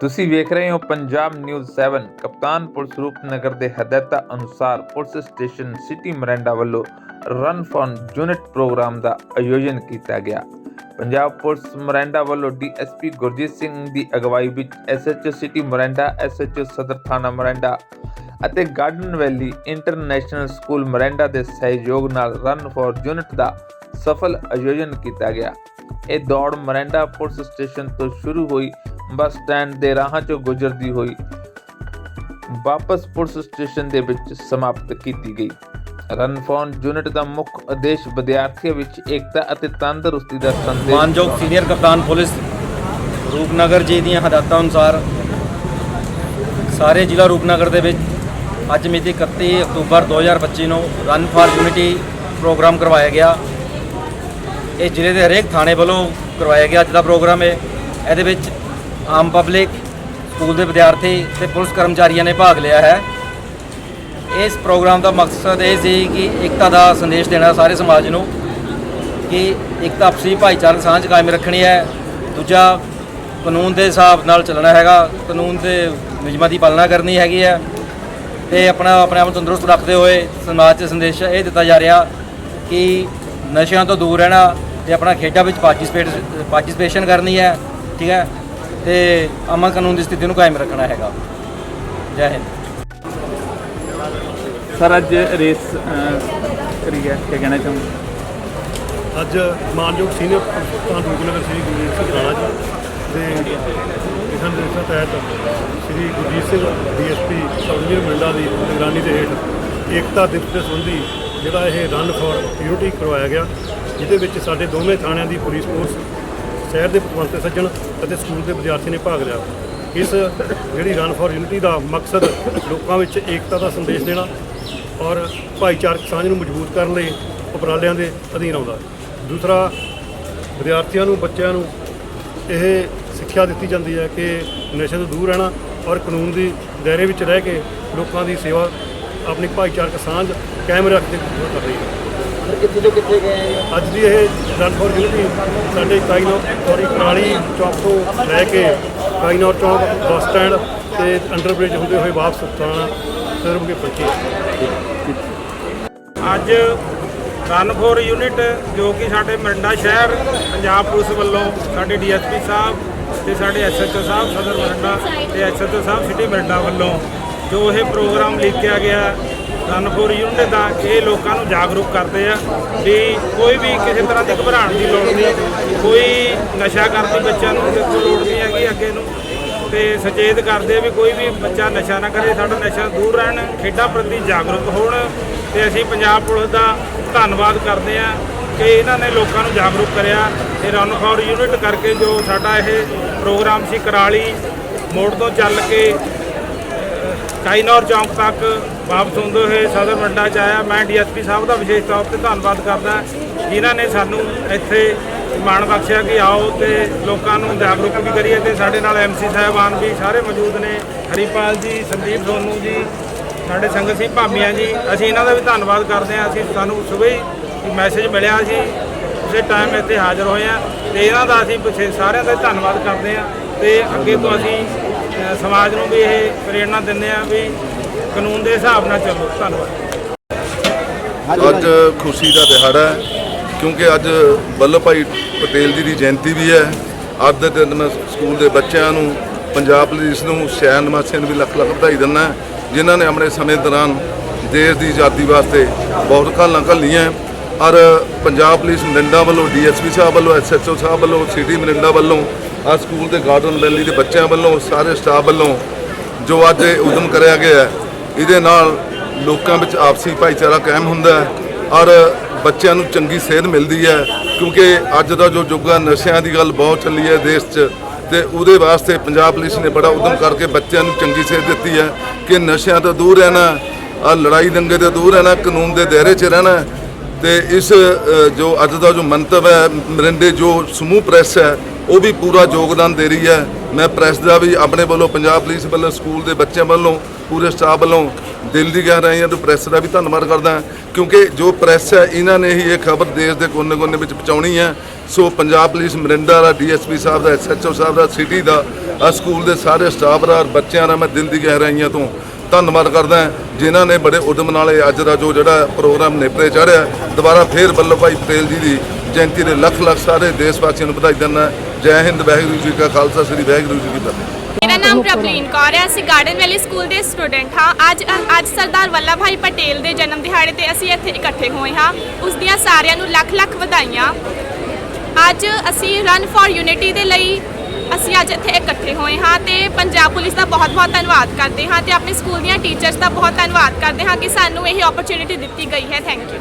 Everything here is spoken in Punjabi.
ਤੁਸੀਂ ਵੇਖ ਰਹੇ ਹੋ ਪੰਜਾਬ ਨਿਊਜ਼ 7 ਕਪਤਾਨ ਪੁਲਿਸ ਰੂਪਨਗਰ ਦੇ ਹਦਾਇਤਾਂ ਅਨੁਸਾਰ ਪੁਲਿਸ ਸਟੇਸ਼ਨ ਸਿਟੀ ਮਰੈਂਡਾ ਵੱਲੋਂ ਰਨ ਫॉर ਯੂਨਿਟ ਪ੍ਰੋਗਰਾਮ ਦਾ ਆਯੋਜਨ ਕੀਤਾ ਗਿਆ। ਪੰਜਾਬ ਪੁਲਿਸ ਮਰੈਂਡਾ ਵੱਲੋਂ ਡੀਐਸਪੀ ਗੁਰਜੀਤ ਸਿੰਘ ਦੀ ਅਗਵਾਈ ਵਿੱਚ ਐਸਐਚਓ ਸਿਟੀ ਮਰੈਂਡਾ, ਐਸਐਚਓ ਸਦਰ ਥਾਣਾ ਮਰੈਂਡਾ ਅਤੇ garden valley international school Morinda ਦੇ ਸਹਿਯੋਗ ਨਾਲ ਰਨ ਫॉर ਯੂਨਿਟ ਦਾ ਸਫਲ ਆਯੋਜਨ ਕੀਤਾ ਗਿਆ। ਇਹ ਦੌੜ ਮਰੈਂਡਾ ਪੁਲਿਸ ਸਟੇਸ਼ਨ ਤੋਂ ਸ਼ੁਰੂ ਹੋਈ ਬੱਸ ਸਟੈਂਡ ਦੇ ਰਾਹਾਂ ਚੋਂ ਗੁਜ਼ਰਦੀ ਹੋਈ। ਵਾਪਸ ਪੁਲਿਸ ਸਟੇਸ਼ਨ ਦੇ ਵਿੱਚ ਸਮਾਪਤ ਕੀਤੀ ਗਈ। ਰਨ ਫॉर ਯੂਨਿਟ ਦਾ ਮੁੱਖ ਉਦੇਸ਼ ਵਿਦਿਆਰਥੀਆਂ ਵਿੱਚ ਏਕਤਾ ਅਤੇ ਤੰਦਰੁਸਤੀ ਦਾ ਸੰਦੇਸ਼ ਮਾਨਯੋਗ ਸੀਨੀਅਰ ਕਪਤਾਨ ਪੁਲਿਸ, ਰੂਪਨਗਰ ਜੀ ਦੀਆਂ ਹਦਾਇਤਾਂ ਅਨੁਸਾਰ ਸਾਰੇ ਜ਼ਿਲ੍ਹਾ ਰੂਪਨਗਰ ਦੇ ਵਿੱਚ ਅੱਜ ਮਿਤੀ 31 ਅਕਤੂਬਰ 2025 ਨੂੰ ਰਨ ਫਾਰ ਯੂਨਿਟੀ ਪ੍ਰੋਗਰਾਮ ਕਰਵਾਇਆ ਗਿਆ। ਇਹ ਜ਼ਿਲ੍ਹੇ ਦੇ ਹਰੇਕ ਥਾਣੇ ਵੱਲੋਂ ਕਰਵਾਇਆ ਗਿਆ ਅੱਜ ਦਾ ਪ੍ਰੋਗਰਾਮ ਹੈ ਇਹਦੇ ਵਿੱਚ ਆਮ ਪਬਲਿਕ, ਸਕੂਲ ਦੇ ਵਿਦਿਆਰਥੀ ਤੇ ਪੁਲਿਸ ਕਰਮਚਾਰੀਆਂ ਨੇ ਭਾਗ ਲਿਆ ਹੈ। ਇਸ ਪ੍ਰੋਗਰਾਮ ਦਾ ਮਕਸਦ ਇਹ ਸੀ ਕਿ ਏਕਤਾ ਦਾ ਸੰਦੇਸ਼ ਦੇਣਾ ਸਾਰੇ ਸਮਾਜ ਨੂੰ ਕਿ ਇੱਕ ਤਾਂ ਆਪਸੀ ਭਾਈਚਾਰਕ ਸਾਂਝ ਕਾਇਮ ਰੱਖਣੀ ਹੈ। ਦੂਜਾ, ਕਾਨੂੰਨ ਦੇ ਹਿਸਾਬ ਨਾਲ ਚੱਲਣਾ ਹੈਗਾ। ਕਾਨੂੰਨ ਦੇ ਨਿਯਮਾਂ ਦੀ ਪਾਲਣਾ ਕਰਨੀ ਹੈਗੀ ਹੈ ਤੇ ਆਪਣਾ ਆਪਣੇ ਆਪ ਨੂੰ ਤੰਦਰੁਸਤ ਰੱਖਦੇ ਹੋਏ ਸਮਾਜ 'ਚ ਸੰਦੇਸ਼ ਇਹ ਦਿੱਤਾ ਜਾ ਰਿਹਾ ਕਿ ਨਸ਼ਿਆਂ ਤੋਂ ਦੂਰ ਰਹਿਣਾ ਤੇ ਆਪਣਾ ਖੇਡਾਂ ਵਿੱਚ ਪਾਰਟਿਸਿਪੇਟ ਪਾਰਟਿਸਿਪੇਸ਼ਨ ਕਰਨੀ ਹੈ, ਠੀਕ ਹੈ? ਤੇ ਅਮਨ ਕਾਨੂੰਨ ਦੀ ਸਥਿਤੀ ਨੂੰ ਕਾਇਮ ਰੱਖਣਾ ਹੈਗਾ। ਜੈ ਹਿੰਦ। ਸਰ ਅੱਜ ਰੇਸ ਕਰੀ ਗਿਆ ਕੀ ਕਹਿਣਾ ਚਾਹੁੰਦੇ? ਅੱਜ ਮਾਨਯੋਗ ਸੀਨੀਅਰ ਕਪਤਾਨ ਰੂਪਨਗਰ ਸ੍ਰੀ ਗੁਰਜੀਤ ਸਿੰਘ ਰਾਣਾ ਜੀ ਦੇ ਦਿਸ਼ਾ ਨਿਰਦੇਸ਼ਾਂ ਤਹਿਤ ਸ੍ਰੀ ਗੁਰਜੀਤ ਸਿੰਘ ਡੀਐਸਪੀ ਡਿਵੀਜ਼ਨ ਮੰਡਾ ਦੀ ਨਿਗਰਾਨੀ ਦੇ ਹੇਠ ਏਕਤਾ ਦਿਵਸ ਦੇ ਸੰਬੰਧੀ ਜਿਹੜਾ ਇਹ ਰਨ ਫॉर ਯੂਨਿਟੀ ਕਰਵਾਇਆ ਗਿਆ ਜਿਹਦੇ ਵਿੱਚ ਸਾਡੇ ਦੋਵੇਂ ਥਾਣਿਆਂ ਦੀ ਪੁਲਿਸ ਫੋਰਸ ਸ਼ਹਿਰ ਦੇ ਪਤਵੰਤੇ ਸੱਜਣ ਅਤੇ ਸਕੂਲ ਦੇ ਵਿਦਿਆਰਥੀ ਨੇ ਭਾਗ ਲਿਆ। ਇਸ ਜਿਹੜੀ ਰਨ ਫॉर ਯੂਨਿਟੀ ਦਾ ਮਕਸਦ ਲੋਕਾਂ ਵਿੱਚ ਏਕਤਾ ਦਾ ਸੰਦੇਸ਼ ਦੇਣਾ ਔਰ ਭਾਈਚਾਰਕ ਸਾਂਝ ਨੂੰ ਮਜ਼ਬੂਤ ਕਰਨ ਲਈ ਉਪਰਾਲਿਆਂ ਦੇ ਅਧੀਨ ਆਉਂਦਾ। ਦੂਸਰਾ, ਵਿਦਿਆਰਥੀਆਂ ਨੂੰ, ਬੱਚਿਆਂ ਨੂੰ ਇਹ ਸਿੱਖਿਆ ਦਿੱਤੀ ਜਾਂਦੀ ਹੈ ਕਿ ਨਸ਼ੇ ਤੋਂ ਦੂਰ ਰਹਿਣਾ ਔਰ ਕਾਨੂੰਨ ਦੀ ਦਾਇਰੇ ਵਿੱਚ ਰਹਿ ਕੇ ਲੋਕਾਂ ਦੀ ਸੇਵਾ, ਆਪਣੀ ਭਾਈਚਾਰਕ ਸਾਂਝ ਕਾਇਮ ਰੱਖਦੇ ਹੋਏ ਕਰ ਰਹੀ ਹੈ। ਕਿੱਥੇ ਤੋਂ ਕਿੱਥੇ ਗਏ ਅੱਜ ਦੀ ਇਹ ਰਨ ਫॉर ਯੂਨਿਟੀ ਸਾਡੇ ਕਾਈਨੌਰ ਸੌਰੀ ਕਰਾਲੀ ਚੌਕ ਤੋਂ ਲੈ ਕੇ ਕਾਈਨੌਰ ਚੌਕ ਬੱਸ ਸਟੈਂਡ ਤੇ ਅੰਡਰ ਬ੍ਰਿਜ ਹੁੰਦੇ ਹੋਏ ਵਾਪਸ ਥਾਣਾ ਸਰਬ ਕੇ ਪਹੁੰਚੀ ਅੱਜ ਰਨ ਫੋਰ ਯੂਨਿਟ ਜੋ ਕਿ ਸਾਡੇ ਮਰਿੰਡਾ ਸ਼ਹਿਰ ਪੰਜਾਬ ਪੁਲਿਸ ਵੱਲੋਂ ਸਾਡੇ ਡੀਐਸਪੀ ਸਾਹਿਬ ਤੇ ਸਾਡੇ ਐਸਐਚਓ ਸਾਹਿਬ ਸਦਰ ਮਰਿੰਡਾ ਤੇ ਐਸਐਚਓ ਸਾਹਿਬ ਸਿਟੀ ਮਰਿੰਡਾ ਵੱਲੋਂ ਜੋ ਇਹ ਪ੍ਰੋਗਰਾਮ ਲਿਖਿਆ ਗਿਆ ਰਨ ਯੂਨਿਟ ਦਾ ਇਹ ਲੋਕਾਂ ਨੂੰ ਜਾਗਰੂਕ ਕਰਦੇ ਆ ਵੀ ਕੋਈ ਵੀ ਕਿਸੇ ਤਰ੍ਹਾਂ ਦੀ ਘਬਰਾਉਣ ਦੀ ਲੋੜ ਨਹੀਂ, ਕੋਈ ਨਸ਼ਾ ਕਰਦੀ ਬੱਚਿਆਂ ਨੂੰ ਦੇਖੋ ਲੋੜ ਨਹੀਂ ਹੈਗੀ ਅੱਗੇ ਨੂੰ। ਤੇ ਸੁਚੇਤ ਕਰਦੇ ਆ ਵੀ ਕੋਈ ਵੀ ਬੱਚਾ ਨਸ਼ਾ ਨਾ ਕਰੇ, ਸਾਡਾ ਨਸ਼ਾ ਦੂਰ ਰਹਿਣ, ਖੇਡਾਂ ਪ੍ਰਤੀ ਜਾਗਰੂਕ ਹੋਣ। ਤੇ ਅਸੀਂ ਪੰਜਾਬ ਪੁਲਿਸ ਦਾ ਧੰਨਵਾਦ ਕਰਦੇ ਆ ਕਿ ਇਹਨਾਂ ਨੇ ਲੋਕਾਂ ਨੂੰ ਜਾਗਰੂਕ ਕਰਿਆ। ਤੇ ਰਨ ਫॉर ਯੂਨਿਟ ਕਰਕੇ ਜੋ ਸਾਡਾ ਇਹ ਪ੍ਰੋਗਰਾਮ ਸੀ ਕਰਾਲੀ, ਮੋੜ ਤੋਂ ਚੱਲ ਕੇ ਟਾਈਨੌਰ ਚੌਂਕ ਤੱਕ ਵਾਪਸ ਹੁੰਦੇ ਹੋਏ ਸਦਰ ਮੰਡਾ ਚ ਆਇਆ। ਮੈਂ ਡੀਐਸਪੀ ਸਾਹਿਬ ਦਾ ਵਿਸ਼ੇਸ਼ ਤੌਰ ਤੇ ਧੰਨਵਾਦ ਕਰਦਾ ਜਿਨ੍ਹਾਂ ਨੇ ਸਾਨੂੰ ਇੱਥੇ ਮਾਣ ਬਖਸ਼ਿਆ ਕਿ ਆਓ ਤੇ ਲੋਕਾਂ ਨੂੰ ਜਾਗਰੂਕ ਵੀ ਕਰੀਏ ਤੇ ਸਾਡੇ ਨਾਲ ਐਮਸੀ ਸਾਹਿਬਾਨ ਵੀ ਸਾਰੇ ਮੌਜੂਦ ਨੇ, ਹਰੀਪਾਲ ਜੀ, ਸੰਦੀਪ ਸੋਨੂ ਜੀ, ਸਾਡੇ ਸੰਗਤ ਸਿੰਘ ਭਾਮੀਆਂ ਜੀ, ਅਸੀਂ ਇਹਨਾਂ ਦਾ ਵੀ ਧੰਨਵਾਦ ਕਰਦੇ ਹਾਂ। ਅਸੀਂ ਸਾਨੂੰ ਸਵੇਰ ਹੀ ਮੈਸੇਜ ਮਿਲਿਆ ਸੀ, ਉਸੇ ਟਾਈਮ ਇੱਥੇ ਹਾਜ਼ਰ ਹੋਏ ਆ ਤੇ ਇਹਨਾਂ ਦਾ ਅਸੀਂ ਵਿਸ਼ੇਸ਼ ਸਾਰਿਆਂ ਦਾ ਧੰਨਵਾਦ ਕਰਦੇ ਹਾਂ ਤੇ ਅੱਗੇ ਤੋਂ ਅਸੀਂ ਸਮਾਜ ਨੂੰ ਵੀ ਇਹ ਪ੍ਰੇਰਣਾ ਦਿੰਦੇ ਆ ਵੀ ਕਾਨੂੰਨ ਦੇ ਹਿਸਾਬ ਨਾਲ ਚੱਲੋ। ਧੰਨਵਾਦ। ਅੱਜ ਖੁਸ਼ੀ ਦਾ ਦਿਹਾੜਾ ਹੈ, ਕਿਉਂਕਿ ਅੱਜ ਵੱਲਭ ਭਾਈ ਪਟੇਲ ਜੀ ਦੀ ਜਯੰਤੀ ਵੀ ਹੈ। ਅੱਜ ਦੇ ਦਿਨ ਮੈਂ ਸਕੂਲ ਦੇ ਬੱਚਿਆਂ ਨੂੰ, ਪੰਜਾਬ ਪੁਲਿਸ ਨੂੰ, ਸ਼ਹਿਰ ਨਿਵਾਸੀਆਂ ਨੂੰ ਵੀ ਲੱਖ ਲੱਖ ਵਧਾਈ ਦਿੰਦਾ ਜਿਨ੍ਹਾਂ ਨੇ ਆਪਣੇ ਸਮੇਂ ਦੌਰਾਨ ਦੇਸ਼ ਦੀ ਆਜ਼ਾਦੀ ਵਾਸਤੇ ਬਹੁਤ ਘਾਲਾਂ ਘੱਲੀਆਂ ਔਰ ਪੰਜਾਬ ਪੁਲਿਸ ਮਰਿੰਡਾ ਵੱਲੋਂ, ਡੀਐਸਪੀ ਸਾਹਿਬ ਵੱਲੋਂ ਐਸਐਚਓ ਸਾਹਿਬ ਵੱਲੋਂ ਸਿਟੀ ਮਰਿੰਡਾ ਵੱਲੋਂ ਆ ਸਕੂਲ ਦੇ ਗਾਰਡਨ ਵੈਲੀ ਦੇ ਬੱਚਿਆਂ ਵੱਲੋਂ, ਸਾਰੇ ਸਟਾਫ ਵੱਲੋਂ, ਜੋ ਅੱਜ ਇਹ ਉਦਮ ਕਰਿਆ ਗਿਆ ਹੈ, ਇਹਦੇ ਨਾਲ ਲੋਕਾਂ ਵਿੱਚ ਆਪਸੀ ਭਾਈਚਾਰਾ ਕਾਇਮ ਹੁੰਦਾ ਹੈ ਔਰ ਬੱਚਿਆਂ ਨੂੰ ਚੰਗੀ ਸੇਧ ਮਿਲਦੀ ਹੈ, ਕਿਉਂਕਿ ਅੱਜ ਦਾ ਜੋ ਯੁੱਗ ਹੈ, ਨਸ਼ਿਆਂ ਦੀ ਗੱਲ ਬਹੁਤ ਚੱਲੀ ਹੈ ਦੇਸ਼ 'ਚ ਤੇ ਉਹਦੇ ਵਾਸਤੇ ਪੰਜਾਬ ਪੁਲਿਸ ਨੇ ਬੜਾ ਉਦਮ ਕਰਕੇ ਬੱਚਿਆਂ ਨੂੰ ਚੰਗੀ ਸੇਧ ਦਿੱਤੀ ਹੈ ਕਿ ਨਸ਼ਿਆਂ ਤੋਂ ਦੂਰ ਰਹਿਣਾ, ਆ ਲੜਾਈ ਦੰਗੇ ਤੋਂ ਦੂਰ ਰਹਿਣਾ, ਕਾਨੂੰਨ ਦੇ ਦਾਇਰੇ 'ਚ ਰਹਿਣਾ ਤੇ ਇਸ ਜੋ ਅੱਜ ਦਾ ਜੋ ਮੰਤਵ ਹੈ, ਮਰਿੰਡੇ ਜੋ ਸਮੂਹ ਪ੍ਰੈਸ ਹੈ ਉਹ ਵੀ ਪੂਰਾ ਯੋਗਦਾਨ ਦੇ ਰਹੀ ਹੈ। ਮੈਂ ਪ੍ਰੈਸ ਦਾ ਵੀ ਆਪਣੇ ਵੱਲੋਂ, ਪੰਜਾਬ ਪੁਲਿਸ ਵੱਲੋਂ, ਸਕੂਲ ਦੇ ਬੱਚਿਆਂ ਵੱਲੋਂ, ਪੂਰੇ ਸਟਾਫ ਵੱਲੋਂ ਦਿਲ ਦੀ ਗਹਿਰਾਈਆਂ ਤੋਂ ਪ੍ਰੈਸ ਦਾ ਵੀ ਧੰਨਵਾਦ ਕਰਦਾ ਕਿਉਂਕਿ ਜੋ ਪ੍ਰੈਸ ਹੈ, ਇਹਨਾਂ ਨੇ ਹੀ ਇਹ ਖਬਰ ਦੇਸ਼ ਦੇ ਕੋਨੇ-ਕੋਨੇ ਵਿੱਚ ਪਹੁੰਚਾਉਣੀ ਹੈ। ਸੋ ਪੰਜਾਬ ਪੁਲਿਸ ਮਰਿੰਡਾ ਦਾ, ਡੀਐਸਪੀ ਸਾਹਿਬ ਦਾ ਐਸਐਚਓ ਸਾਹਿਬ ਦਾ, ਸਿਟੀ ਦਾ ਆ ਸਕੂਲ ਦੇ ਸਾਰੇ ਸਟਾਫ ਦਾ ਔਰ ਬੱਚਿਆਂ ਦਾ ਮੈਂ ਦਿਲ ਦੀ ਗਹਿਰਾਈਆਂ ਤੋਂ ਧੰਨਵਾਦ ਕਰਦਾ ਹਾਂ। ਜਿਨ੍ਹਾਂ ਨੇ ਬੜੇ ਉਦਮ ਨਾਲ ਇਹ ਅੱਜ ਦਾ ਜੋ ਜਿਹੜਾ ਪ੍ਰੋਗਰਾਮ ਨੇਪਰੇ ਚਾੜਿਆ ਦੁਬਾਰਾ ਫੇਰ ਵੱਲਭ ਭਾਈ ਪਟੇਲ ਜੀ ਦੀ ਜਯੰਤੀ ਦੇ ਲੱਖ ਲੱਖ ਸਾਰੇ ਦੇਸ਼ ਵਾਸੀਆਂ ਨੂੰ ਵਧਾਈ ਦਿੰਦਾ ਜੈ ਹਿੰਦ, ਵਾਹਿਗੁਰੂ ਜੀ ਕਾ ਖਾਲਸਾ, ਸ੍ਰੀ ਵਾਹਿਗੁਰੂ ਜੀ ਕੀ ਫਤਿਹ। ਮੇਰਾ ਨਾਮ ਪ੍ਰਭਲੀਨ ਕੌਰ ਹੈ, ਅਸੀਂ ਗਾਰਡਨ ਵੈਲੀ ਸਕੂਲ ਦੇ ਸਟੂਡੈਂਟ ਹਾਂ। ਅੱਜ ਅੱਜ ਸਰਦਾਰ ਵੱਲਭ ਭਾਈ ਪਟੇਲ ਦੇ ਜਨਮ ਦਿਹਾੜੇ ਤੇ ਅਸੀਂ ਇੱਥੇ ਇਕੱਠੇ ਹੋਏ ਹਾਂ। ਉਸ ਦੀਆਂ ਸਾਰਿਆਂ ਨੂੰ ਲੱਖ ਲੱਖ ਵਧਾਈਆਂ। ਅੱਜ ਅਸੀਂ ਰਨ ਫਾਰ ਯੂਨਿਟੀ ਦੇ ਲਈ ਅਸੀਂ ਅੱਜ ਇੱਥੇ ਇਕੱਠੇ ਹੋਏ ਹਾਂ ਤੇ ਪੰਜਾਬ ਪੁਲਿਸ ਦਾ ਬਹੁਤ-ਬਹੁਤ ਧੰਨਵਾਦ ਕਰਦੇ ਹਾਂ ਤੇ ਆਪਣੇ ਸਕੂਲ ਦੀਆਂ ਟੀਚਰਸ ਦਾ ਬਹੁਤ ਧੰਨਵਾਦ ਕਰਦੇ ਹਾਂ ਕਿ ਸਾਨੂੰ ਇਹ ਓਪਰਚ्युनिटी ਦਿੱਤੀ ਗਈ ਹੈ। Thank you